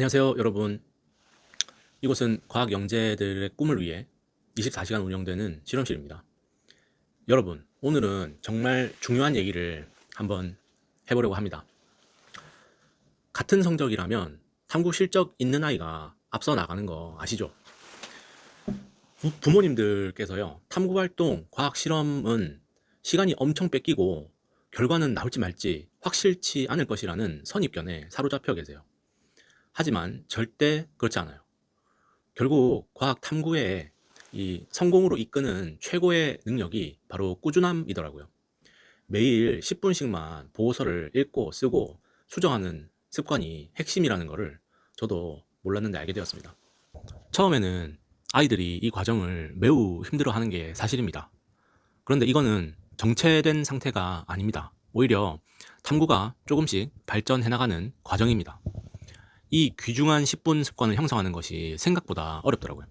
안녕하세요, 여러분. 이곳은 과학 영재들의 꿈을 위해 24시간 운영되는 실험실입니다. 여러분, 오늘은 정말 중요한 얘기를 한번 해보려고 합니다. 같은 성적이라면 탐구 실적 있는 아이가 앞서 나가는 거 아시죠? 부, 부모님들께서요, 탐구 활동, 과학 실험은 시간이 엄청 뺏기고 결과는 나올지 말지 확실치 않을 것이라는 선입견에 사로잡혀 계세요. 하지만 절대 그렇지 않아요. 결국 과학 탐구의 이 성공으로 이끄는 최고의 능력이 바로 꾸준함이더라고요. 매일 10분씩만 보고서를 읽고 쓰고 수정하는 습관이 핵심이라는 것을 저도 몰랐는데 알게 되었습니다. 처음에는 아이들이 이 과정을 매우 힘들어 하는 게 사실입니다. 그런데 이거는 정체된 상태가 아닙니다. 오히려 탐구가 조금씩 발전해 나가는 과정입니다. 이 귀중한 10분 습관을 형성하는 것이 생각보다 어렵더라고요.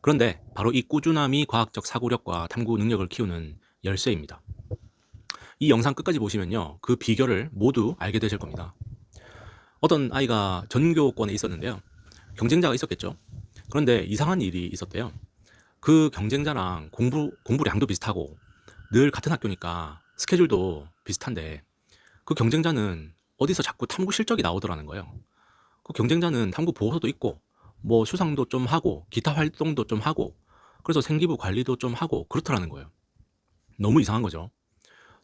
그런데 바로 이 꾸준함이 과학적 사고력과 탐구 능력을 키우는 열쇠입니다. 이 영상 끝까지 보시면요. 그 비결을 모두 알게 되실 겁니다. 어떤 아이가 전교권에 있었는데요. 경쟁자가 있었겠죠. 그런데 이상한 일이 있었대요. 그 경쟁자랑 공부, 공부량도 비슷하고 늘 같은 학교니까 스케줄도 비슷한데 그 경쟁자는 어디서 자꾸 탐구 실적이 나오더라는 거예요. 그 경쟁자는 탐구 보고서도 있고 뭐 수상도 좀 하고 기타 활동도 좀 하고 그래서 생기부 관리도 좀 하고 그렇더라는 거예요. 너무 이상한 거죠.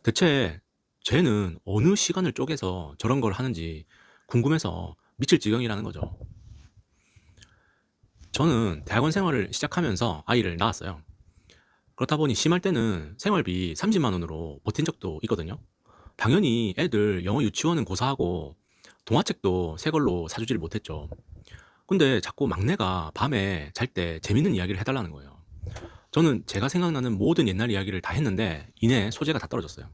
대체 쟤는 어느 시간을 쪼개서 저런 걸 하는지 궁금해서 미칠 지경이라는 거죠. 저는 대학원 생활을 시작하면서 아이를 낳았어요. 그렇다 보니 심할 때는 생활비 30만 원으로 버틴 적도 있거든요. 당연히 애들 영어 유치원은 고사하고 동화책도 새 걸로 사주질 못했죠. 근데 자꾸 막내가 밤에 잘 때 재밌는 이야기를 해달라는 거예요. 저는 제가 생각나는 모든 옛날 이야기를 다 했는데 이내 소재가 다 떨어졌어요.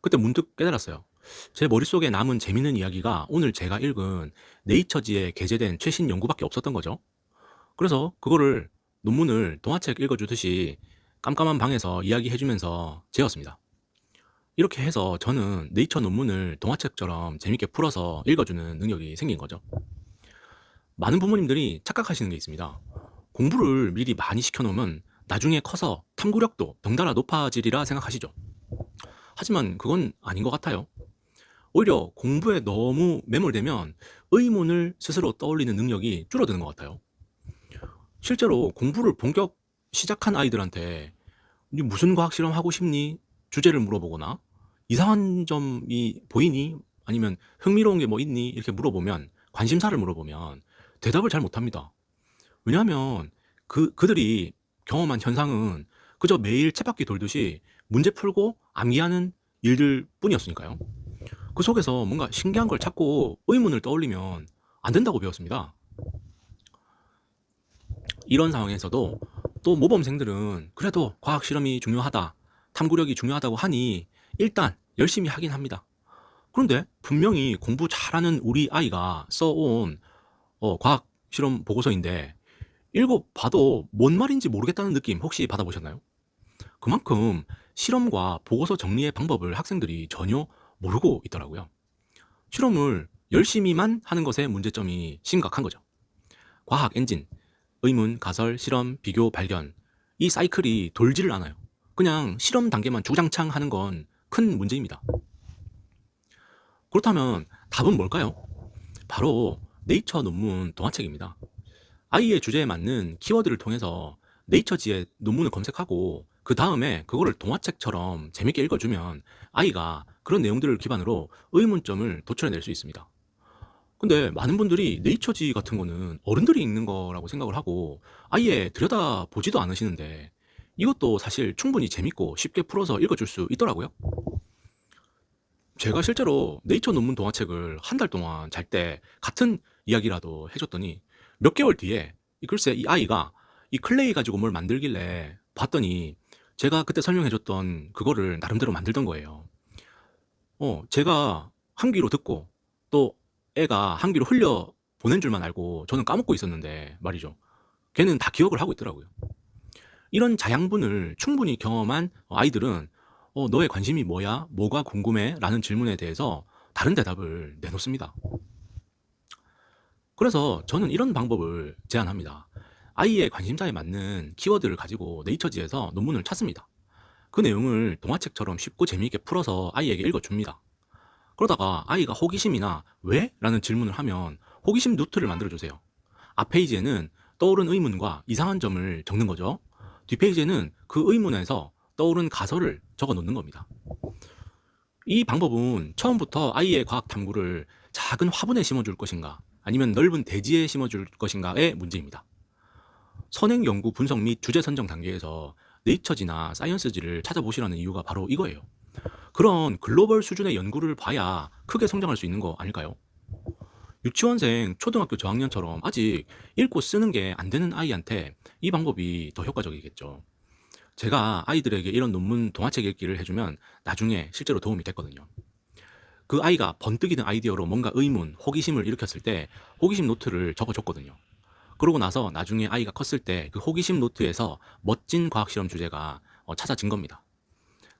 그때 문득 깨달았어요. 제 머릿속에 남은 재밌는 이야기가 오늘 제가 읽은 네이처지에 게재된 최신 연구밖에 없었던 거죠. 그래서 그거를 논문을 동화책 읽어주듯이 깜깜한 방에서 이야기해주면서 재웠습니다. 이렇게 해서 저는 네이처 논문을 동화책처럼 재밌게 풀어서 읽어주는 능력이 생긴 거죠. 많은 부모님들이 착각하시는 게 있습니다. 공부를 미리 많이 시켜놓으면 나중에 커서 탐구력도 덩달아 높아지리라 생각하시죠. 하지만 그건 아닌 것 같아요. 오히려 공부에 너무 매몰되면 의문을 스스로 떠올리는 능력이 줄어드는 것 같아요. 실제로 공부를 본격 시작한 아이들한테 니 무슨 과학 실험 하고 싶니? 주제를 물어보거나 이상한 점이 보이니? 아니면 흥미로운 게 뭐 있니? 이렇게 물어보면 관심사를 물어보면 대답을 잘 못합니다. 왜냐하면 그 그들이 경험한 현상은 그저 매일 쳇바퀴 돌듯이 문제 풀고 암기하는 일들 뿐이었으니까요. 그 속에서 뭔가 신기한 걸 찾고 의문을 떠올리면 안 된다고 배웠습니다. 이런 상황에서도 또 모범생들은 그래도 과학 실험이 중요하다, 탐구력이 중요하다고 하니 일단 열심히 하긴 합니다. 그런데 분명히 공부 잘하는 우리 아이가 써온 어, 과학 실험 보고서인데 읽어 봐도 뭔 말인지 모르겠다는 느낌 혹시 받아보셨나요? 그만큼 실험과 보고서 정리의 방법을 학생들이 전혀 모르고 있더라고요. 실험을 열심히만 하는 것의 문제점이 심각한 거죠. 과학 엔진, 의문, 가설, 실험, 비교, 발견. 이 사이클이 돌지를 않아요. 그냥 실험 단계만 주장창 하는 건 큰 문제입니다. 그렇다면 답은 뭘까요? 바로 네이처 논문 동화책입니다. 아이의 주제에 맞는 키워드를 통해서 네이처지의 논문을 검색하고 그 다음에 그거를 동화책처럼 재밌게 읽어주면 아이가 그런 내용들을 기반으로 의문점을 도출해낼 수 있습니다. 근데 많은 분들이 네이처지 같은 거는 어른들이 읽는 거라고 생각을 하고 아예 들여다 보지도 않으시는데 이것도 사실 충분히 재밌고 쉽게 풀어서 읽어줄 수 있더라고요. 제가 실제로 네이처 논문 동화책을 한 달 동안 잘 때 같은 이야기라도 해줬더니 몇 개월 뒤에 이 글쎄 이 아이가 이 클레이 가지고 뭘 만들길래 봤더니 제가 그때 설명해줬던 그거를 나름대로 만들던 거예요. 어, 제가 한 귀로 듣고 또 애가 한 귀로 흘려 보낸 줄만 알고 저는 까먹고 있었는데 말이죠. 걔는 다 기억을 하고 있더라고요. 이런 자양분을 충분히 경험한 아이들은 어, 너의 관심이 뭐야? 뭐가 궁금해? 라는 질문에 대해서 다른 대답을 내놓습니다. 그래서 저는 이런 방법을 제안합니다. 아이의 관심사에 맞는 키워드를 가지고 네이처지에서 논문을 찾습니다. 그 내용을 동화책처럼 쉽고 재미있게 풀어서 아이에게 읽어줍니다. 그러다가 아이가 호기심이나 왜? 라는 질문을 하면 호기심 노트를 만들어주세요. 앞 페이지에는 떠오른 의문과 이상한 점을 적는 거죠. 뒷 페이지에는 그 의문에서 떠오른 가설을 적어 놓는 겁니다. 이 방법은 처음부터 아이의 과학 탐구를 작은 화분에 심어줄 것인가 아니면 넓은 대지에 심어줄 것인가의 문제입니다. 선행 연구 분석 및 주제 선정 단계에서 네이처지나 사이언스지를 찾아보시라는 이유가 바로 이거예요. 그런 글로벌 수준의 연구를 봐야 크게 성장할 수 있는 거 아닐까요? 유치원생, 초등학교 저학년처럼 아직 읽고 쓰는 게 안 되는 아이한테 이 방법이 더 효과적이겠죠. 제가 아이들에게 이런 논문 동화책 읽기를 해주면 나중에 실제로 도움이 됐거든요. 그 아이가 번뜩이는 아이디어로 뭔가 의문, 호기심을 일으켰을 때 호기심 노트를 적어줬거든요. 그러고 나서 나중에 아이가 컸을 때 그 호기심 노트에서 멋진 과학 실험 주제가 어, 찾아진 겁니다.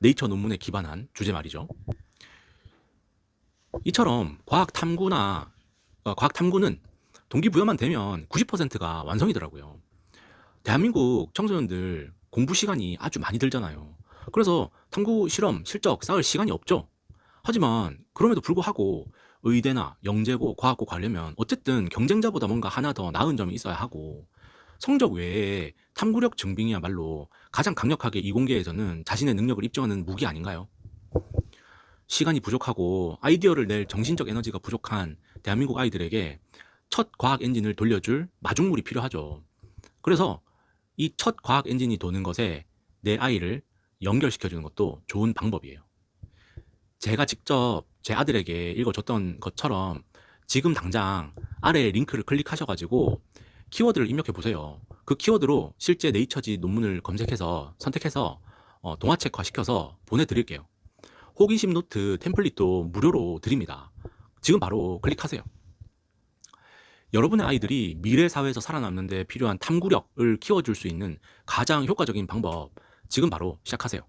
네이처 논문에 기반한 주제 말이죠. 이처럼 과학 탐구나 어, 과학 탐구는 동기부여만 되면 90%가 완성이더라고요. 대한민국 청소년들 공부 시간이 아주 많이 들잖아요. 그래서 탐구 실험, 실적 쌓을 시간이 없죠. 하지만 그럼에도 불구하고 의대나 영재고 과학고 가려면 어쨌든 경쟁자보다 뭔가 하나 더 나은 점이 있어야 하고 성적 외에 탐구력 증빙이야말로 가장 강력하게 이공계에서는 자신의 능력을 입증하는 무기 아닌가요? 시간이 부족하고 아이디어를 낼 정신적 에너지가 부족한 대한민국 아이들에게 첫 과학 엔진을 돌려줄 마중물이 필요하죠. 그래서 이 첫 과학 엔진이 도는 것에 내 아이를 연결시켜주는 것도 좋은 방법이에요. 제가 직접 제 아들에게 읽어줬던 것처럼 지금 당장 아래 링크를 클릭하셔가지고 키워드를 입력해 보세요. 그 키워드로 실제 네이처지 논문을 검색해서 선택해서 어, 동화책화 시켜서 보내드릴게요. 호기심 노트 템플릿도 무료로 드립니다. 지금 바로 클릭하세요. 여러분의 아이들이 미래 사회에서 살아남는데 필요한 탐구력을 키워줄 수 있는 가장 효과적인 방법 지금 바로 시작하세요.